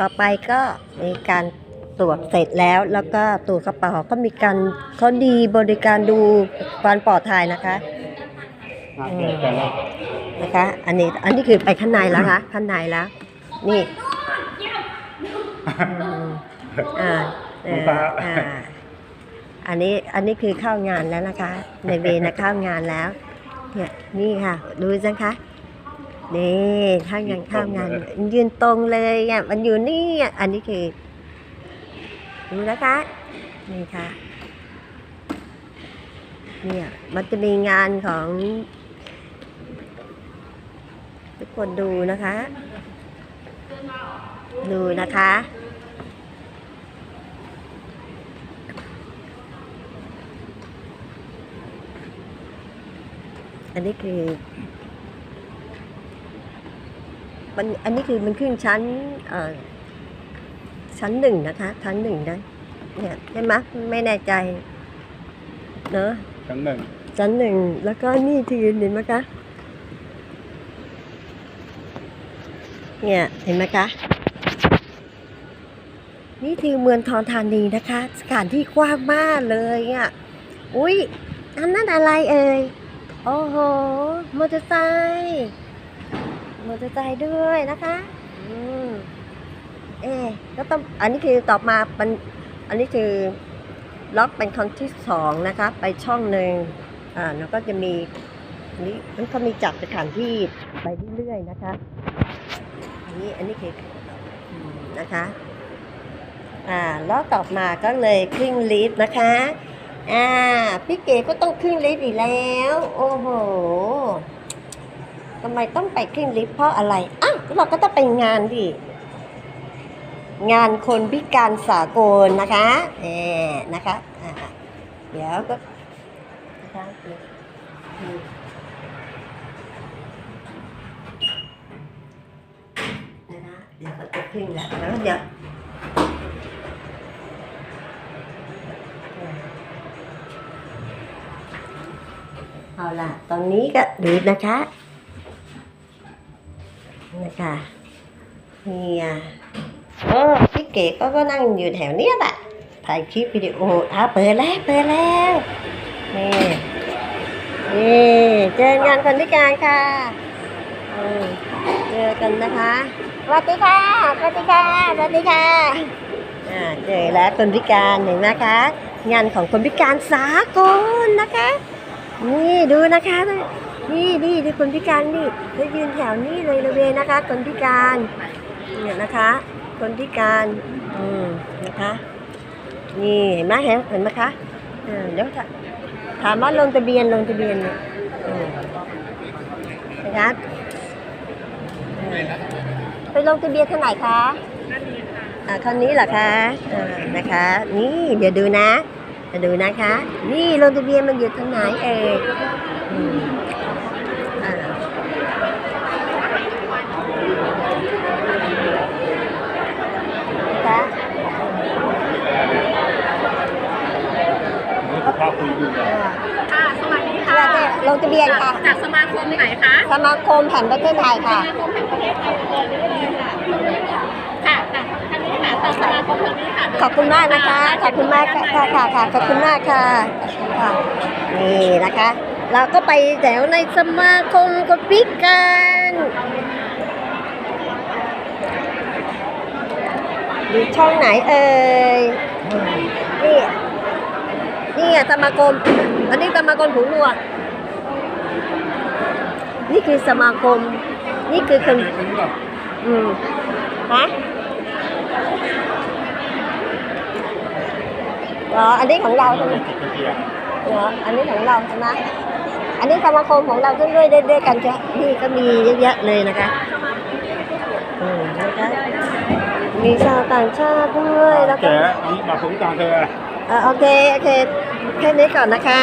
ต่อไปก็มีการตรวจเสร็จแล้ว แล้วก็ตรวจกระเป๋าก็มีการเขาดีบริการดูความปลอดภัยนะคะอะเดี๋ยวกันแล้วนะคะ อันนี้อันนี้คือไปข้างในแล้วคะข้างในแล้ว นี่อืมอ่าเอออ่าอันนี้อันนี้คือเข้างานแล้วนะคะ ในเวรนะเข้างานแล้ว เนี่ยนี่ค่ะดูสิคะ นี่ข้างานเข้างาน ยืนตรงเลยอะมันอยู่นี่อะอันนี้คือดูนะคะนี่ค่ะเนี่ยมันจะมีงานของ ทุกคนดูนะคะ ดูนะคะอันนี้คือ มันอันนี้คือมันขึ้นชั้นเอ่อชั้นหนึ่งนะคะ ชั้นหนึ่งนะเนี่ยใช่ไหมไม่แน่ใจเนอะชั้นหนึ่งชั้นหนึ่งแล้วก็นี่ที่ยืนเห็นไหมคะเนี่ยเห็นไหมคะนี่คือเมืองทองธานีนะคะสถานที่กว้างมากเลยอะอุ้ยอันนั้นอะไรเอ่ยโอ้โหมอเตอร์ไซค์ มอเตอร์ไซค์ด้วยนะคะอืมเอ๊ก็ต้องอันนี้คือต่อมามันอันนี้คือล็อกเป็นครั้งที่สองนะคะไปช่องหนึ่งอ่าแล้วก็จะมีอันนี้มันก็มีจัดสถานที่ไปเรื่อยๆนะคะ อันนี้อันนี้คือนะคะอ่าแล้วต่อมาก็เลยขึ้นลิฟต์นะคะอ่าพี่เก๋ก็ต้องขึ้นลิฟต์อีกแล้ว โอ้โห ทำไมต้องไปขึ้นลิฟต์เพราะอะไรอ้าวเราก็ต้องไปงานดิ งานคนพิการสากลนะคะเออนะคะอ่าเดี๋ยวก็นะคะเดี๋ยวก็จะขึ้นแล้วแล้วเดี๋ยวเอาล่ะ ตอนนี้ก็ดูนะคะ นะคะนี่อะเออพี่เก๋ก็ก็นั่งอยู่แถวเนี้ยแหละถ่ายคลิปวิดีโออะเปิดแล้วเปิดแล้วนี่นี่เจองานคนพิการค่ะอืมเจอกันนะคะสวัสดีค่ะสวัสดีค่ะสวัสดีค่ะอ่าเจอแล้วคนพิการเห็นไหมคะ งานของคนพิการสากลนะคะ นี่ดูนะคะ นี่นี่ดูคนพิการนี่เขายืนแถวนี้เลยระเลยนะคะ คนพิการเนี่ยนะคะ คนพิการอืมนะคะ นี่เห็นไหมเห็นเห็นไหมคะเออเดี๋ยวถามว่าลงทะเบียนลงทะเบียนเนี่ยอืมนะคะไปลงทะเบียนที่ไหนคะอ่าคันนี้เหรอคะอ่านะคะ นี่เดี๋ยวดูนะเดี๋ยวดูนะคะ นี่ลงทะเบียนมันอยู่ทางไหนเอ่ยอืมอ่า นะคะ นี่คือภาพคุยดูนะ ค่ะ สวัสดี ส ค่ะ วัสดี ลงทะเบียนค่ะ จากสมาคมไหนคะสมาคมแห่งประเทศไทยสค่ะมาคมแห่งประเทศไทยเลยค่ะค่ะจากท่านนี้ค่ะจากสมาคมทางนี้ค่ะขอบคุณมากนะคะ ขอบคุณมากค่ะค่ะค่ะค่ะขอบคุณมากค่ะค่ะนี่นะคะ เราก็ไปแถวในสมาคมคนพิการอยู่ช่องไหนเอ่ยนี่นี่อะสมาคมอันนี้สมาคมหูหนวก นี่คือสมาคม นี่คือคนมีคนนี้ก่อนอืมฮะเหรออันนี้ของเราใช่ไหมติดตะเกียบเหรออันนี้ของเราใช่ไหมอันนี้สมาคมของเราด้วยด้วยด้วยกันจ้ะนี่ก็มีเยอะแยะเลยนะคะอืมนะคะมีชาวต่างชาติด้วยแล้วก็แกนี่มาคนพิการเธอเอ่อโอเคโอเคแค่นี้ก่อนนะคะ